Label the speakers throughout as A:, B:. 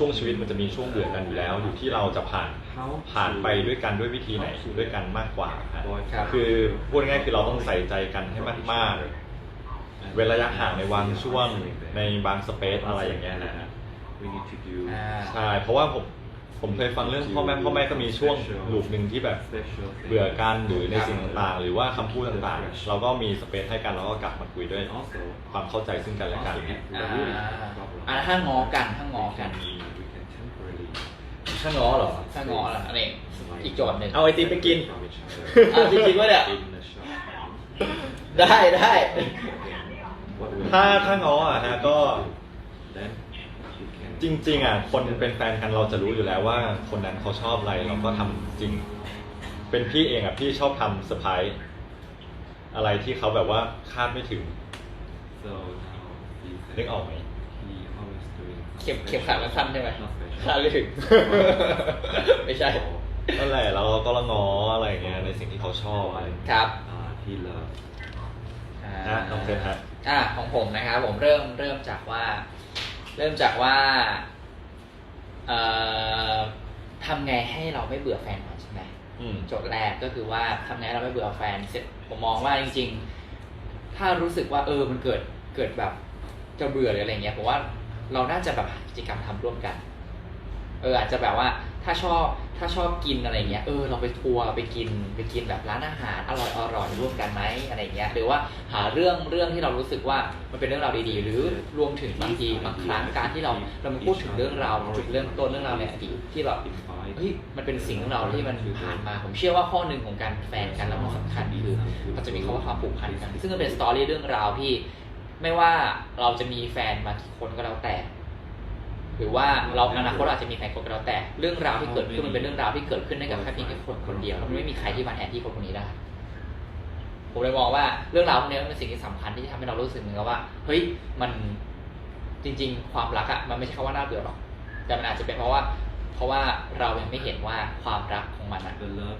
A: ช่วงชีวิตมันจะมีช่วงเบื่อกันอยู่แล้ว อยู่ที่เราจะผ่านผ่านไปด้วยกันด้วยวิธีไหนด้วยกันมากกว่าครับ
B: ครับ
A: คือพูดง่ายๆคือเราต้องใส่ใจกันให้มากๆเว้นระยะห่างในบางช่วงในบางสเปซอะไรอย่างเงี้ยนะฮะ
B: อ่า
A: ใช่เพราะว่าผมผมเคยฟังเรื่องพ่อแม่พ่อแม่ก็มีช่วงลูปหนึ่งที่แบบเบื่อกันหรือในสิ่งต่างๆ หรือว่าคำพูดต่างๆ เราก็มีสเปซให้กันแล้วก็กลับมาคุยด้วยความเข้าใจซึ่งกันและกัน
B: อ่าอ่าถ้างอกันถ้างอกัน
A: ถ้าง้อเหรอ
B: ถ้างอล่ะอันนี้อีกโจทย์หนึ่ง
A: เอาไอติมไปกิน
B: อะจริงๆว่าเนี่ย ได้ได้
A: ถ้าถ้าง้ออะฮะก็จริง ๆอะคนเป็นแฟนกันเราจะรู้อยู่แล้วว่า คนนั้นเขาชอบอะไรเราก็ทำจริง เป็นพี่เองอะพี่ชอบทำเซอร์ไพรส์อะไรที่เขาแบบว่าคาดไม่ถึงนึกออกไหม
B: เข็มเข็มขัดมันสั้นใช่ไหมคาดไม่ถึงไม่ใช่
A: นั่นแหละแล้วเราก็ละง้ออะไรอย่างเงี้ยในสิ่งที่เขาชอบอะไร
B: ครับ
C: ที่เลิฟ
B: อ่า
A: นะน้องเซนฮะ
B: อ่าของผมนะครับผมเริ่มเริ่มจากว่า เริ่มจากว่าเอ่อทำไงให้เราไม่เบื่อแฟนก่อนใช่ไหม
A: อืม
B: โจทย์แรกก็คือว่าทำไงให้เราไม่เบื่อแฟนเสร็จผมมองว่าจริง ๆ ถ้ารู้สึกว่าเออมันเกิดเกิดแบบจะเบื่อหรืออะไรเงี้ยผมว่า เราน่าจะแบบหากิจกรรมทำร่วมกัน เอออาจจะแบบว่าถ้าชอบถ้าชอบกินอะไรเงี้ยเออเราไปทัวร์ไปกินไปกินแบบร้านอาหารอร่อยอร่อยร่วมกันไหมอะไรเงี้ยหรือว่าหาเรื่องเรื่องที่เรารู้สึกว่ามันเป็นเรื่องราวดีๆ หรือรวมถึงบางทีบางครั้งการที่เราเรามาพูดถึงเรื่องราวจุดเริ่มต้นเรื่องราวในอดีตที่แบบเฮ้ยมันเป็นสิ่งของเราที่มันผ่านมา ผมเชื่อว่าข้อหนึ่งของการแฟนกันแล้วมันสำคัญคือมันจะมีคำว่าความผูกพันกัน ซึ่งมันเป็นสตอรี่เรื่องราวที่ ไม่ว่าเราจะมีแฟนมากี่คนก็แล้วแต่ หรือว่าเราอนาคตอาจจะมีแฟนคนก็แล้วแต่ เรื่องราวที่เกิดขึ้นมันเป็นเรื่องราวที่เกิดขึ้นได้กับแค่เพียงแค่คนคนเดียวแล้วมันไม่มีใครที่มาแทนที่คนคนนี้ได้ผมเลยมองว่าเรื่องราวพวกนี้มันเป็นสิ่งที่สำคัญที่ทำให้เรารู้สึกเหมือนกับว่า เฮ้ยมันจริง ๆ ความรักอะมันไม่ใช่คำว่าน่าเบื่อหรอก แต่มันอาจจะเป็นเพราะว่า เพราะว่าเรายังไม่เห็นว่าความรักของมันอะ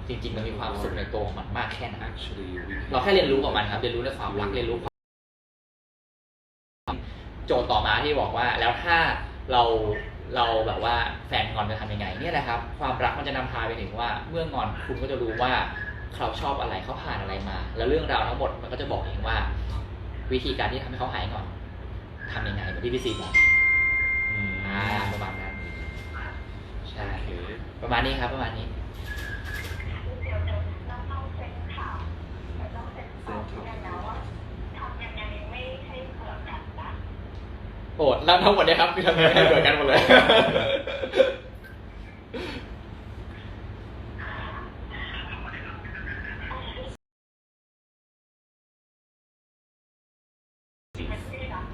B: จริง ๆ มันมีความสุขในตัวของมันมากแค่ไหนเราแค่เรียนรู้กับมันครับเรียนรู้ในความรักเรียนรู้ความ โจทย์ต่อมาที่บอกว่าแล้วถ้าเราเราแบบว่าแฟนงอนจะทำยังไงเนี่ยแหละครับ ความรักมันจะนำพาไปถึงว่าเมื่องอนคุณก็จะรู้ว่าเขาชอบอะไรเขาผ่านอะไรมา แล้วเรื่องราวทั้งหมดมันก็จะบอกเองว่า วิธีการที่ทำให้เขาหายงอนทำยังไงเหมือนที่พี่ซีบอก
A: อืม
B: อ่าประมาณนั้นใช่ประมาณนี้ครับประมาณนี้ โอ้แล้วทั้งหมดเนี่ยครับคือทำให้เกิดกันหมดเลย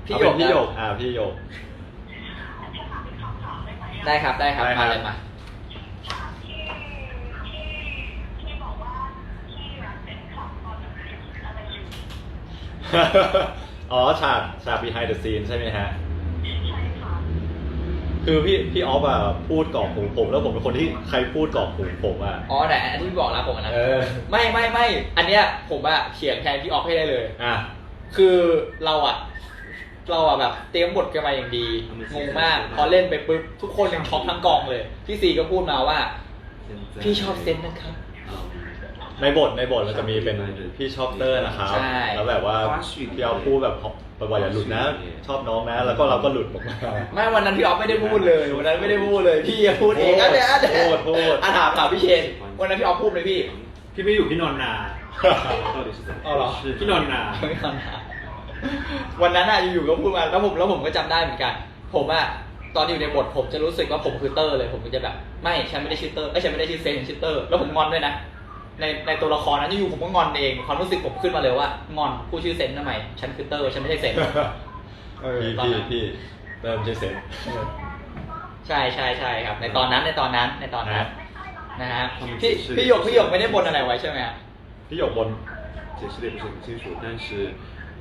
B: พี่หยก
A: เอาเป็นพี่หยก
B: ครับ
A: อ่าพี่หยก
B: ได้ครับได้ครับ
A: ได้ครั
B: มา
A: บ
B: เลยมา
A: อ๋อฉากฉาก behind the scene ใช่ไหมฮะ คือพี่พี่ออฟอะพูดกรอกหูผมแล้วผมเป็นคนที่ใครพูดกรอกหูผมอะ
B: อ๋อแต่อันที่บอกแล้วผมอันนะ
A: เออ
B: ไม่ไม่ไม่อันเนี้ยผมอะเขียนแทนพี่ออฟให้ได้เลย
A: อะ
B: คือเราอะเราอะแบบเตรียมบทกันมาอย่างดีงงมาก พอเล่นไปปุ๊บทุกคนยังช็อกทั้งกองเลย พี่ซีก็พูดมาว่า พี่ชอบเซนส์นะครับ
A: ในบทในบทมันจะมีเป็นพี่ชอบเตอร์นะครับ
B: ใช่
A: แล้วแบบว่าพี่ออฟพูดแบบบ่อยๆอย่าหลุดนะ ชอบน้องนะ แล้วก็เราก็หลุดออกมา
B: ไม่วันนั้นพี่ออฟไม่ได้พูดเลย วันนั้นไม่ได้พูดเลย พี่พูดเองอะเดี๋ยวอะเดี๋ยว
A: พูดพูด
B: อะถามถามพี่เชนวันนั้นพี่ออฟพูดไหมพี่
C: พี่ไม่อยู่พี่นอนนา
B: อ๋อเหรอ
C: พี่นอนนา
B: ไม่ทันหาวันนั้นอะอยู่ๆก็พูดมาแล้วผมแล้วผมก็จำได้เหมือนกัน ผมอะตอนอยู่ในบทผมจะรู้สึกว่าผมคือเตอร์เลย ผมก็จะแบบ ไม่ฉันไม่ได้ชื่อเตอร์ไอ้ยฉันไม่ได้ชื่อเซนฉันชื่อเตอร์แล้วผมงอนด้วยนะ ในในตัวละครนั้นอยู่ๆผมก็งอนเองความรู้สึกผมขึ้นมาเลยว่างอนผู้ชื่อเซนทำไมฉันคือเตอร์ฉันไม่ใช่เซนเออ
A: พี่
B: ตอน
A: พี่
B: นั้น
A: พี่เริ่มใช่เซน
B: ใช่ใช่ใช่ครับ ในตอนนั้นในตอนนั้นในตอนนั้น
A: นะ
B: นะฮะพี่พี่หยกพี่หยกไม่ได้บนอะไรไว้ใช่ไหมฮะ
A: พี่หยกบน
C: 解释的也不是很清楚，但是，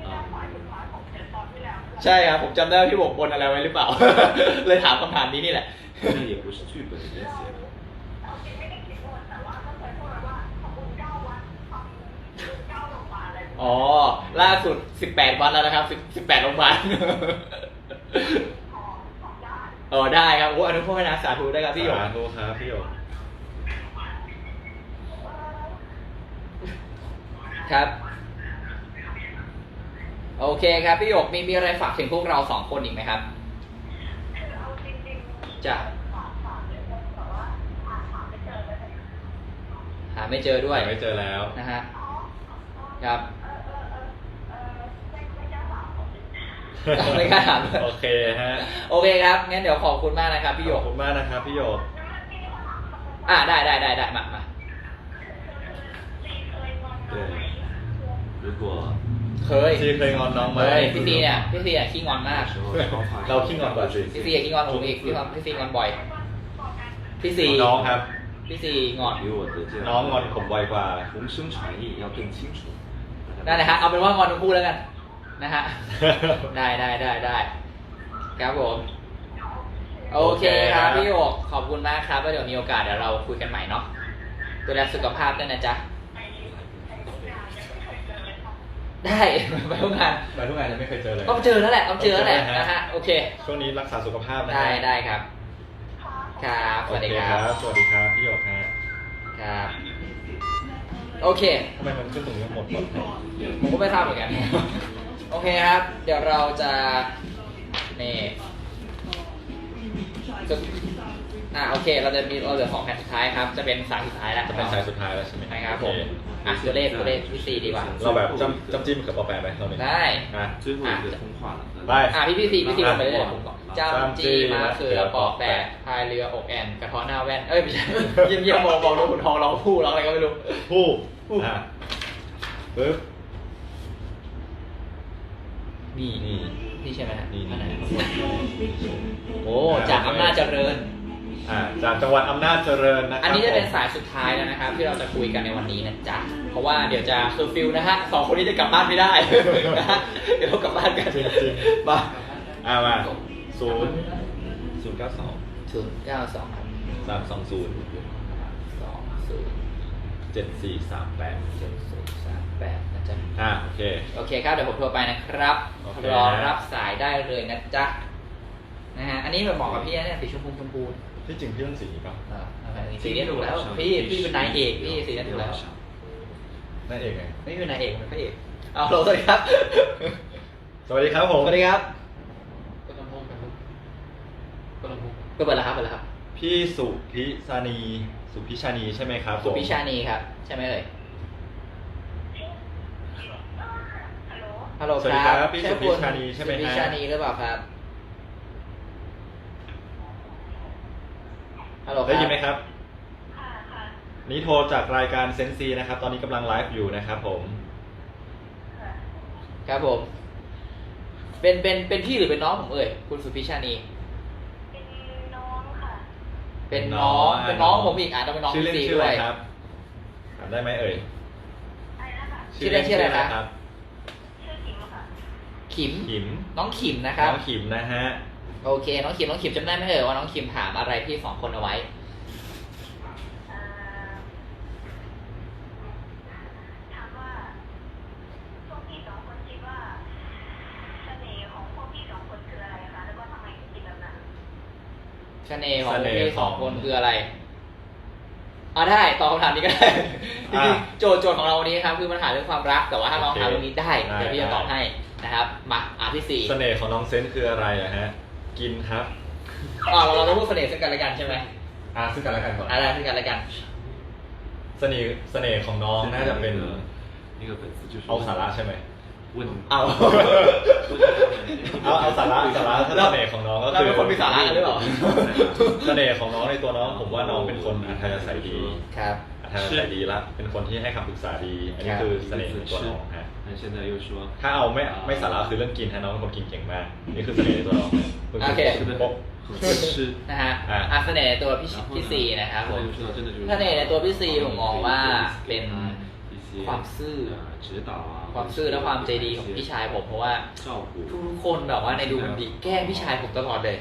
C: 嗯，
B: ใช่ครับผมจำได้ว่าพี่หยกบนอะไรไว้หรือเปล่า เลยถามคำถามนี้นี่แหละ
C: 这也不是剧本里面写的。
B: อ๋อ ล่าสุด 18 วันแล้วนะครับ 10 18โรงพยาบาล
C: 啊，
B: เออได้ครับโอ้อนุโมทนาสาธุได้ครับพี่หยก
A: สาธุครับพี่หยก
B: ครับ โอเคครับพี่หยกมีมีอะไรฝากถึงพวกเราสองคนอีกไหมครับจะหาไม่เจอด้วย
A: ไม่เจอแล้ว
B: นะฮะครับ ไม่กล้าถาม
A: โอเคฮะ
B: โอเคครับงั้นเดี๋ยวขอบคุณมากนะครับพี่หย
A: ขอก บคุณมากนะครับพี่หยก
B: อ่าได้ได้ได้ได้มามา
C: 对，如果
B: เคย
A: ซีเคยงอนน้องไหม
B: เฮ้ยพี่ซีเนี่ยพี่ซีอ่ะขี้งอนมาก
C: 时候超话
A: เราขี้งอนกว่าสิ
B: พี่ซีอ่ะขี้งอนผมอีกพี่งอนพี่ซีงอนบ่อย พี่ซี
A: น้องครับ
B: พี่ซีงอน
C: 比我的这样
A: น้องงอนผมไวกว่า
C: 同声传译要更清楚。
B: ได้นะฮะเอาเป็นว่างอนทั้งคู่แล้วกัน นะฮะ ได้ได้ได้ได้ครับผม โอเคครับพี่โยกขอบคุณมากครับแล้วเดี๋ยวมีโอกาสเดี๋ยวเราคุยกันใหม่เนาะดูแลสุขภาพด้วยนะจ๊ะ ได้ไปทุกงาน
A: ไปทุกงานยังไม่เคยเจอเลย
B: ต้องเจอแล้วแหละต้องเจอแล้วแหละ
A: ต้องเจอนะ
B: นะฮะโอเค
A: ช่วงนี้รักษาสุขภาพนะฮะ
B: ได้ได้ครับ ครับสวัสดี
A: โอเค
B: รับ
A: สวัสดีครับพี่หยกฮะ
B: ครับโอเค
A: ทำไมมันขึ้นตรงนี้หมดหมด
B: ผมก็ไม่ทราบเหมือนกัน โอเคครับ เดี๋ยวเราจะนี่จุดอ่าโอเค เราจะมีเราเหลือของแผ่นสุดท้ายครับ จะเป็นสายสุดท้ายแล้ว
A: จะเป็นสายสุดท้ายแล้วใช่ไหม
B: ใช่ครับผมอะตัวเลขตัวเลขที่สี่ดีกว่า
A: เราแบบจ้ำจำจิ้มกับปอแปะไหมเราเนี่ย
B: ได้
A: อะ
C: ชื่อหุ่เรือคุ้มขวัญ
A: ไป
B: อะพี่พี่สี่พี่สี่ลงไปเลยผมจ้ำจี้มาเสือเปอแปะพายเรืออกแอนกระท้อนหน้าแว่นเอ้ยไม่ใช่ยิ้มยิ้มมองมองรูหุ่นทองร้องผู้ร้องอะไรก็ไม่รู้
A: ผู้อะปึ๊บ
B: นี่
A: นี่
B: นี่ใช่ไหมฮะ
A: นี่
B: อันไหน
A: นี่
B: โอ้จากอำนาจเจริญ
A: อ่าจากจังหวัดอำนาจเจริญนะครับ
B: อันนี้จะเป็น
A: ผม
B: สายสุดท้ายแล้วนะครับ ที่เราจะคุยกันในวันนี้นะจ๊ะ เพราะว่าเดี๋ยวจะเคอร์ฟิวนะฮะสองคนนี้จะกลับบ้านไม่ได้ นะฮะเดี๋ยวเรากลับบ้านกัน
A: จริงๆ
B: มา
A: อ่ามาศูนย์ศูนย์เก้าสอง
B: ศูนย์เก้าสองครับ
A: สามสองศูนย์
B: สองศูนย์
A: เจ็ดสี่สามแปด
B: เจ็ดศูนย์สามแปดนะจ๊ะ
A: อ่าโอเค
B: โอเคครับ เดี๋ยวผมโทรไปนะครับ
A: โอเค
B: รอรับสายได้เลยนะจ๊ะ นะฮะ อันนี้แบบเหมาะกับพี่นะเนี่ยสีชมพูชมพู
A: ที่จริงพี่ต้องสีนี้ป่ะ
B: อ่าเอาไปสีนี้ถูกแล้ว พี่พี่เป็นนายเอกพี่สีนี้ถูกแล้ว
A: นั่นเองไง
B: ไม่เป็นนายเอกเป็นพระเอก เอาโหลสวัสดีครับ
A: สวัสดีครับผม
B: สวัสดีครับ
D: ก็ลำโพงกันลูกก็ลำโพง
B: เปิดแล้วครับเปิดแล้วครับ
A: พี่สุพิชานี สุพิชานีใช่ไหมครับ
B: สุพิชา
A: ผม
B: นีครับ ใช่ไหมเอ่ยฮัลโหล
A: สวัสดีครับพี่สุพิชานีใช่ไหม
B: สุพิ
A: ฮะ
B: ชานีหรือเปล่าครับฮัลโหลครับ
A: ได้ยินไหมครับ นี่โทรจากรายการเซนซีนะครับ ตอนนี้กำลังไลฟ์อยู่นะครับผม
B: ครับผม เป็นเป็นเป็นพี่หรือเป็นน้องผมเอ่ยคุณสุพิชานี
E: เป็นน้องค่ะ
B: เป็นน้อง
A: น้อง
B: เป็นน้อง
A: อ่า
B: ผมอีกอะต้องเป็นน้อง
A: ชื่อเล่น
B: พี่
A: ชื่อ
B: ด้
A: อะ
B: ว
A: ไร
B: ย
A: ครับถามได้ไหมเอ่ย
E: อะไรนะคะ
B: ชื่อเล่นชื่ออะไรครับ
A: ครับ
E: ชื่อจิ๋มค่ะ
B: ขิม
A: ขิม
B: น้องขิมนะครับ
A: น้องขิมนะฮะ
B: โอเค น้องขิม น้องขิมจำได้ไหมเอ่ยว่าน้องขิมถามอะไรพี่สองคนเอาไว้
E: เอ่อถามว่าพวกพี่สองคนคิดว่าเสน่ห์ของพวกพี่สองคนคืออะไรคะ แล้วก็ทำไมถึงคิดแบบนั้น
B: เสน่ห์ของ
A: เสน่ห์
B: พี่สอง
A: ของ
B: คนคืออะไรเอาได้ตอบคำถามนี้ก็ได้โจทย์โจทย์ของเราวันนี้ครับคือปัญหาเรื่องความรัก แต่ว่าถ้าน้อง
A: เค
B: ถามเรื่งนี้ได้เดี๋ยวพี่จะตอบให้นะครับมาอ่านที่สี่
A: เสน่ห์ของน้องเซนต์คืออะไรอะฮะ กินครับ
B: อ๋อเราเราต้องพูดเสน่ห์ซึ่งกันและกันใช่ไหม
A: อ่าซึ่งกันและกันก่อน
B: อะไรซึ่งกันและกัน
A: เสน่ห์เสน่ห์ของน้องน่าจะเป็น
C: นี่ก็เป็น
A: เอาสาระใช่ไหม
C: 问
B: เอา
A: เอาเอาสาระสาระถ้าเสน่ห์ของน้องก็
B: เรา
A: คือ
B: เป็นคนมีสาระกันหรือเปล่า
A: เสน่ห์ของน้องในตัวน้อง ผมว่าน้องเป็นคนอัธยาศัยดี
B: ครับ
A: อัธยาศัยดีละเป็นคนที่ให้คำปรึกษาดี อันนี้คือเสน่ห์ในตัวน้องฮะ
C: 但现在又说
A: ถ้าเอาไม่ไม่สาระคือเรื่องกินฮะน้องเป็นคนกินเก่งมาก นี่คือเสน่ห์ในตัวน้องพิ่ง
B: โอเค
C: 吃的
A: ปุ๊บ
C: 很会吃，
B: นะฮะ
A: อ่ะ
B: อ่ะเสน่ห์ในตัวพี่
C: 然后
B: พี่
C: 呢
B: ซีนะครับผม
C: 现在又说到真的就是
B: เสน่ห์ในตัวพี่ซีผมมองว่าเป็น
C: 一些
B: ความซื่อความซื่อและความใจดีของพี่ชายผมเพราะว่าทุกคนแบบว่าในดูดีแก้พี่ชายผมตลอดเลย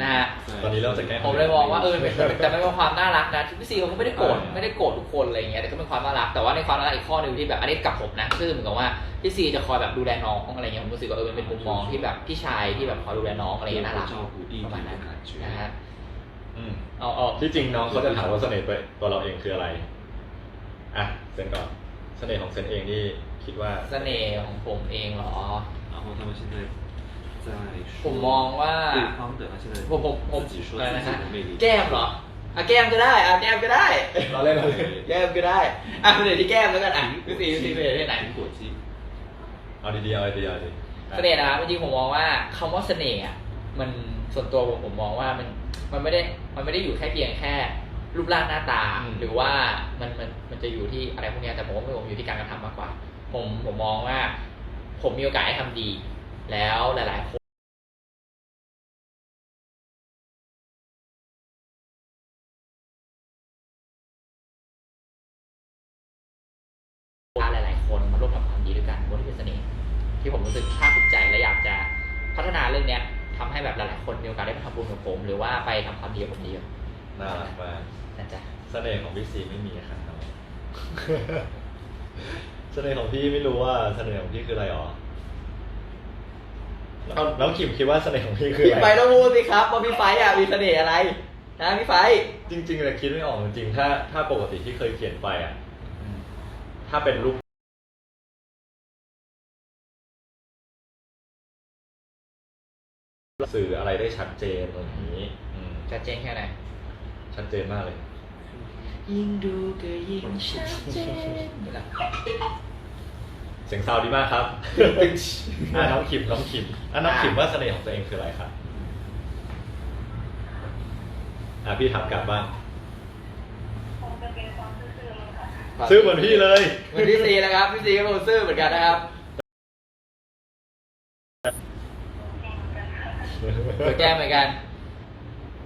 B: นะฮะ
A: ตอนนี้เริ่จะแก้
B: ผมเลยมองว่าเออเป็นแต่ไม่เป็นความน่ารักนะพี่ซีเขาก็ไม่ได้โกรธไม่ได้โกรธทุกคนอะไรเงี้ยแต่ก็เป็นความน่ารักแต่ว่าในความน่ารักอีกข้อหนึ่งที่แบบอันนี้กับผมนะคือเหมือนกับว่าพี่ซีจะคอยแบบดูแลน้องอะไรเงี้ยผมรู้สึกว่าเออเป็นมุมมองที่แบบพี่ชายที่แบบคอยดูแลน้องอะไรเงี้ยน่ารักประมาณนั้นนะฮะ
A: อ๋
B: อ
A: ที่จริงน้องเขาจะถามว่าเสน่ห์ตัวเราเองคืออะไรอะเซ็นก่อน เสน่ห์ของเซนเองนี่คิดว่า
B: เสน่ห์ของผมเองเหรอ
C: 然后他们现在在
B: ผมมองว่า
C: 对方的，他现在
B: ผมผมผม
C: 自己说
B: อะไร
C: 自
B: นะ
C: 己
B: ฮะ
C: 的魅力。
B: แก้มเหรออ่ะแก้มก็ได้อ่ะแก้มก็ได้
A: เราเล่นเราเล่น
B: แก้มก็ได้อ่ะเดี๋ยวที่แก้มแล้วกันอ่ะพี่ซีพี่ซีเป็นที่ไหน
C: 苹果肌，
A: เอาดีๆเอาดีๆเอาดี
B: เสน่ห์นะครับจริงๆผมมองว่าคำว่าเสน่ห์อ่ะมันส่วนตัวผมผมมองว่ามันมันไม่ได้มันไม่ได้อยู่แค่เพียงแค่รูปร่างหน้าตา หรือว่ามันมันมันจะอยู่ที่อะไรพวกเนี้ยแต่ผมว่าผม ผมผมมองว่า ผมมีโอกาสให้ทำดี แล้วหลาย ๆ ค พี่ไม่รู้ว่า
A: เสน่ห์ของพี่คืออะไรหรอเอา น้องขิมคิดว่าเสน่ห์ของพี่คือ
B: พี่
A: อะ
B: ไฟ
A: ไร
B: ต้องพูดสิครับว่าพี่ไฟอะมีเสน่ห์อะไรนะพี่ไฟ
A: จริงๆเลยคิดไม่ออกจริงๆถ้าถ้าปกติที่เคยเขียนไปอะ ถ้าเป็นรูปสื่ออะไรได้ชัดเจนอะไรอย่างนี้อืม
B: ชัดเจนแค่ไหน
A: ชัดเจนมากเลย
B: ยิ่งดูก็ยิ่งชัดเจน
A: เสียงซาวด์ดีมากครับอะน้องขิมน้องขิมอะน้องขิมว่าเสน่ห์ของตัวเองคืออะไรครับอะพี่ถามกลับบ้าง
E: คงจะเป็นความซื่อๆมั้งค่ะ
A: ซื้อเหมือนพี่เลย
B: เหมือนพี่ซีนะครับพี่ซีก็เป็นคนซื่อเหมือนกันนะครับ
E: แกล้งกันค่ะ
B: เปิดแกล้งเหมือนกัน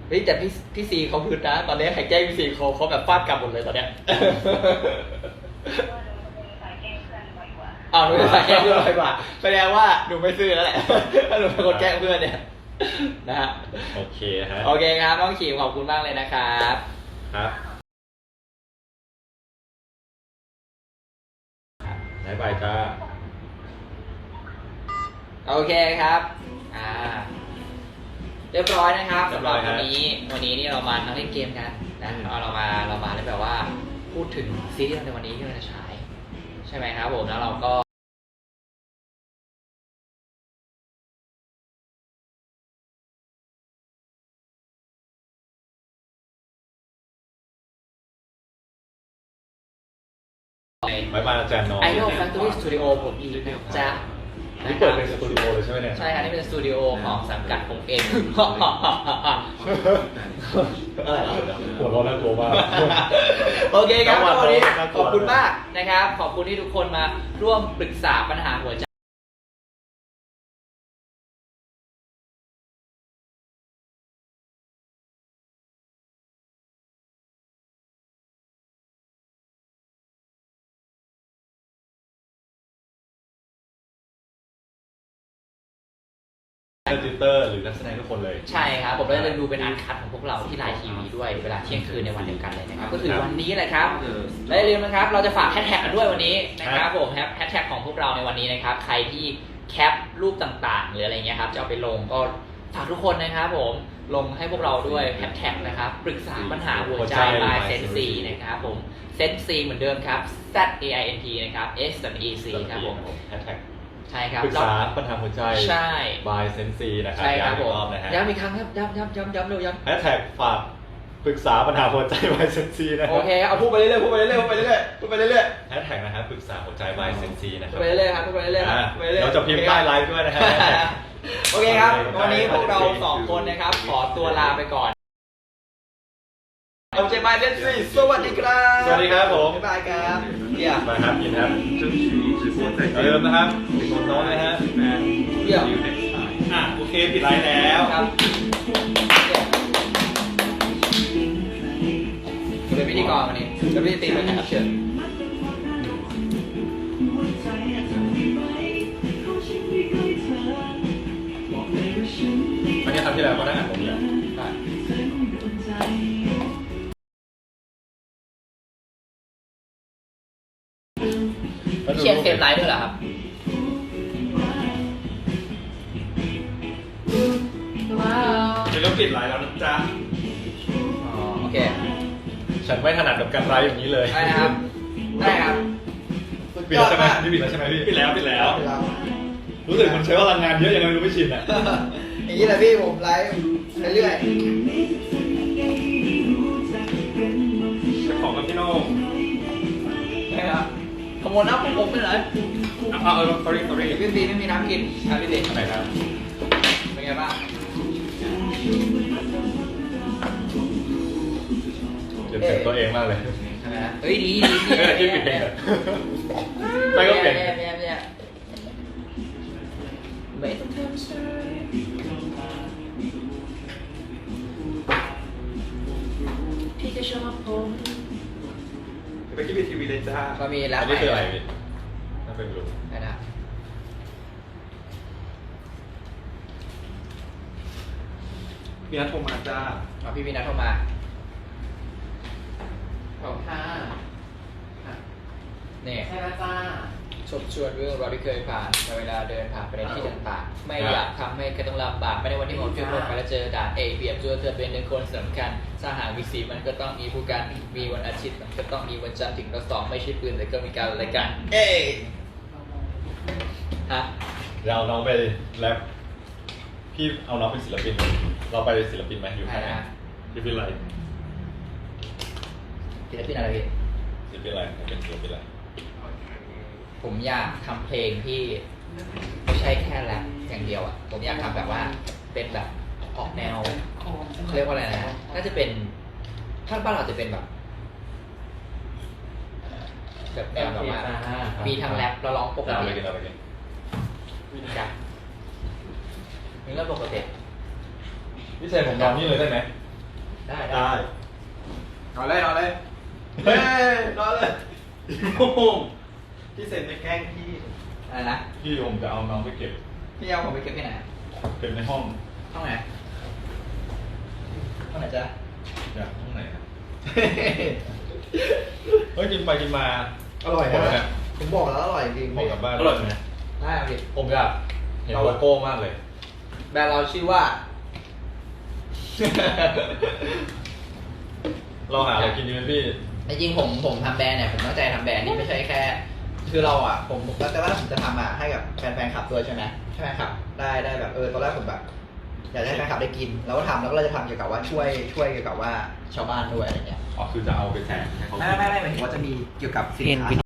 B: เฮ้ยแต่พี่พี่ซีเขาพื้นนะ ตอนนี้ใครแกล้งพี่ซีเขาเขาแบบฟาดกลับหมดเลยตอนเนี้ย
E: ว่า บ่อยกว่า
B: อ้าวหนูเป็นสายแกล้งเพื่อนบ่อยกว่าแสดงว่าหนูไม่ซื่อแล้วแหละถ้าหนูเป็นคนแกล้งเพื่อนเนี่ยนะฮะ
A: โอเคฮะ
B: โอเคครับน้องขีมขอบคุณมากเลยนะครับ
A: ครับบายบายจ้า
B: โอเคครับ อ่า เรียบร้อยนะครับ
A: เรีย
B: สำ
A: บ
B: ห
A: ร้
B: รั
A: อบย
B: วัน
A: ฮะ
B: นี้ วันนี้นี่เรามานั่งเล่นเกมกันนะ
A: อืม
B: เอาเรามาเรามาแล้วแบบว่า พูดถึงซีรีส์ในวันนี้ที่เราจะฉาย ใช่ไหมครับผมแล้วเราก็
A: บายบายอาจารย์น้อง
B: ไอดอลแฟคทอรี่สตูดิโอผมอีกนะจ๊ะ
A: นี่เปิดเป็นสตูดิโอเลยใช่ไหมเนี่ย
B: ใช่ครับนี่เป็นสตูดิโอของสังกัดผมเอง อะไรเหรอ
A: หัวเร้อนน่ากลัวมาก
B: โอเคครับ
A: จังหวะ
B: วันนี้
A: น่ากลัว
B: ขอบคุณมากนะครับ ขอบคุณที่ทุกคนมาร่วมปรึกษาปัญหาหัวใจ
A: ติวเตอร์หรือนักแสดงทุกคนเลย
B: ใช่ครับ ผมได้เลยดูเป็นอันคัดของพวกเราที่ไลน์ทีวีด้วยเวลาเที่ยงคืนในวันเดียวกันเลยนะครับ ก็คือวันนี้แหละครับและอย่าลืมนะครับ เราจะฝากแฮชแท็กกันด้วยวันนี้นะครับผมแฮชแท็กของพวกเราในวันนี้นะครับ ใครที่แคปรูปต่างๆ หรืออะไรเงี้ยครับ จะเอาไปลงก็ฝากทุกคนนะครับผมลงให้พวกเราด้วยแฮชแท็กนะครับ ปรึกษาปัญหาหัวใจ
A: หัวใจ
B: by เซนซีนะครับผมเซนซีเหมือนเดิมครับ Z A I N T นะครับ S W E C ครับผม
A: แฮชแท็ก
B: ใช่ครับ
A: ปรึกษาปัญหาหัวใจ
B: ใช่
A: บายเซนซีนะครับ
B: ใช่ครับผมย้ำอีกครั้งครับย้ำย้ำย้ำย้ำเร็วย้ำ
A: แฮชแท็กฝากปรึกษาปัญหาหัวใจบายเซนซีนะ
B: โอเคเอาพูดไปเรื่อยๆพูดไปเรื่อยๆพูดไปเรื่อยๆพูดไปเรื่อยๆ
A: แฮชแท็กนะครับปรึกษาหัวใจบายเซนซีนะครั
B: บไปเรื่อยๆครับพูดไปเรื่อยๆครับเรา
A: จะพิมพ์ใต้ไลฟ์ด้วยนะครับ
B: โอเคครับ วันนี้พวกเราสองคนนะครับ ขอตัวลาไปก่อนขอาใจบายเซนซีสวัสดีครับ
A: สวัสดีครับผม
B: บายครับเดี๋ยว
A: มาครับยินครับ อย่าลืมนะครับกดโน้ตนะฮะแมน
B: เยี่ยม
A: อะโอเคปิดไลน์แล้ว
B: ครับเยี่ยมเป็นพิธีกรวันนี้เป็นพิธีตีเป็นะครับเชิญ
A: น
B: ไม่
A: ถนัดกับการไลฟ์อย่างนี้เลย
B: ได้นะครับ ได้ครับ
A: ปิดแล้วใช่ไหมพี่ปิดแล้วใช่ไหมพี่
C: ปิดแล้วปิดแล้ว
A: รู้สึกมันใช้พลังงานเยอะยังไงไม่รู้ไม่ชินอะ
F: อย่างนี้แหละพี่ผมไลฟ์เรื่อย
C: ของกับพี่โน่
B: ได้ครับขโมยน้ำของผมไปเลย
C: เอาเอา sorry sorry
B: พี่ปีไม่มีน้ำกินครับพี่ปี
A: อะไรครับ
B: เป็นไงบ้าง
A: สียงตัวเองมากเลย
B: ใช่ไหมเฮ้ยดีดี
A: เออที่ปิดเพลงอะไม่ก็เปลี่ยน
B: แย่แย่แย่ไม่ต้องทำใจพี่จะชอบผม
C: ไปที่บีทีวีเลยจ้า
B: ก็มีแล้ว
A: อันนี้คืออะไรพี่น่าเป็นรู้
B: นะ
C: มีนัดโทรมาจ้า
B: เอาพี่มีนัดเข้ามา
D: ขอบค่ะ
B: เนี่ย
D: ใช่แล้วจ้า
B: ชดชวนเรื่องราวที่เคยผ่านในเวลาเดินผ่านไปในที่ต่างๆ ไม่อยากทำให้ใครต้องลำบากไม่ในวันที่ผมเจอคนไปแล้วเจอด่านเอเบียบตัวเธอเป็นหนึ่งคนสำคัญถ้าหากมีสีมันก็ต้องมีผู้การมีวันอาทิตย์มันก็ต้องมีวันจันทร์ถึงวันสองไม่ใช่ปืนแต่ก็มีการอะไรายกันเอ้ยฮะ
A: เดี๋ยวเอาน้องไปแรปพี่เอาน้องเป็นศิลปิน เราไปศิลปินไหมอยู่ข้างในศิลปินอะไร
B: ศิลปินอะไรพี่
A: ศิลปินอะไรเป็นศิลปินอะไร
B: ผมอยากทำเพลงที่ไม่ใช่แค่แรปอย่างเดียวอะ ผมอยากทำแบบว่าเป็นแบบออกแนวเขาเรียกว่าอะไรนะน่าจะเป็นถ้าบ้านเราจะเป็นแบบ แบบแนวแบบว่ามีทั้งแรปแล้วร้องปก
A: เอา
B: ติ
A: ไปกินเอาไปกิน
B: จ้ะนี่ก็ปกติ
A: พี่เชนผมนอนนี่เลยได้ไหม
B: ได้
A: ได้
F: ๆเอาเลยเอาเลย
A: เฮ้ย
F: นอนเลย
C: โอ้โห พี่เซนไปแกล้งพี่
B: อะไรนะ
A: พี่ผมจะเอาน้องไปเก็บ
B: พี่เอาผมไปเก็บที่ไหน
A: เก็บในห้อง
B: ห้องไหนห้องไหนจ๊ะ
A: อยากห้องไหนครับเฮ้ยกินไปกินมา
F: อร่อย
A: หมดแล้วเนี่
F: นะ
A: ย
F: ผมบอกแล้วอร่อยจริง
A: ออกกลับบ้าน
C: อร่อยไหม
B: ได้เอาดิ
A: ผมอยากเห็นโลโก้มากเลย
B: แบรนด์เราชื่อว่า
A: เราหาอะไรกินดีไหมพี่
B: จริงๆผมผมทำแบรนด์เนี่ยผมตั้งใจทำแบรนด์นี่ไม่ใช่แค่ คือเราอะผมผมแต่ว่าผมจะทำอะให้กับแฟนแฟนคลับด้วยใช่ไหมใช่ไหมครับ ได้ได้แบบเออตอนแรกผมแบบอยากจะให้แฟนคลับได้กินแล้วก็ทำแล้วก็เราจะทำเกี่ยวกับว่าช่วยช่วยเกี่ยวกับว่าชาวบ้านด้วยอะไรเงี้ย
A: อ๋อคือจะเอาไปแจกให้เขากิน
F: ไม่ไม่ไม่หมายถึงว่าจะมีเกี่ยวกับสินค้า